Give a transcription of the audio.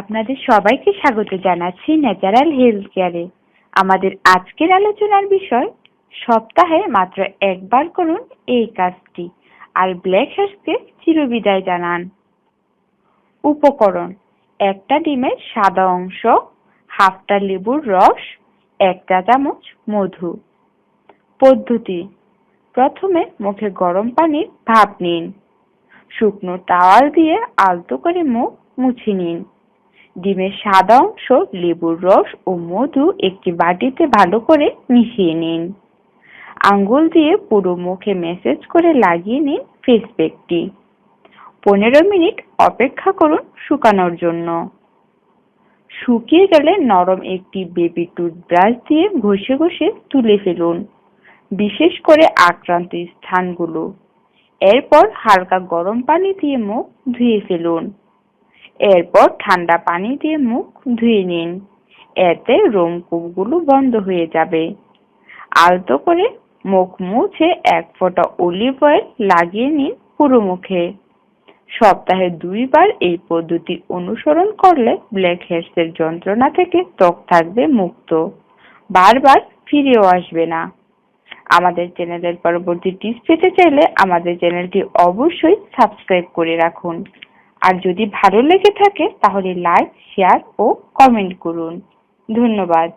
আপনাদের সবাইকে স্বাগত জানাচ্ছি ন্যাচারাল হেলথ কেয়ারে। আমাদের আজকের আলোচনার বিষয়, সপ্তাহে মাত্র একবার করুন এই কাজটি। আর ব্ল্যাক হেডসকে চিরবিদায় জানান। উপকরণ, একটা ডিমের সাদা অংশ, হাফটা লেবুর রস এক চা চামচ মধু। পদ্ধতি, প্রথমে মুখে গরম পানির ভাপ নিন। শুকনো টাওয়াল দিয়ে আলতো করে মুখ মুছে নিন। ডিমের সাদা অংশ, লেবুর রস ও মধু একটি বাটিতে ভালো করে মিশিয়ে নিন। আঙ্গুল দিয়ে পুরো মুখে ম্যাসেজ করে লাগিয়ে নিন ফেস প্যাকটি। পনেরো মিনিট অপেক্ষা করুন শুকানোর জন্য। শুকিয়ে গেলে নরম একটি বেবি টুথব্রাশ দিয়ে ঘষে ঘষে তুলে ফেলুন, বিশেষ করে আক্রান্ত স্থানগুলো। এরপর হালকা গরম পানি দিয়ে মুখ ধুয়ে ফেলুন। এরপর ঠান্ডা পানি দিয়ে মুখ ধুয়ে নিন। এতে রোমকূপগুলো বন্ধ হয়ে যাবে। আলতো করে মুখ মুছে এক ফোঁটা অলিভ অয়েল লাগিয়ে নিন পুরো মুখে। সপ্তাহে দুইবার এই পদ্ধতি অনুসরণ করলে ব্ল্যাক হেডসের যন্ত্রণা থেকে ত্বক থাকবে মুক্ত। বারবার ফিরেও আসবে না। আমাদের চ্যানেলের পরবর্তী টিপস পেতে চাইলে আমাদের চ্যানেলটি অবশ্যই সাবস্ক্রাইব করে রাখুন। আর যদি ভালো লেগে থাকে তাহলে লাইক শেয়ার ও কমেন্ট করুন। ধন্যবাদ।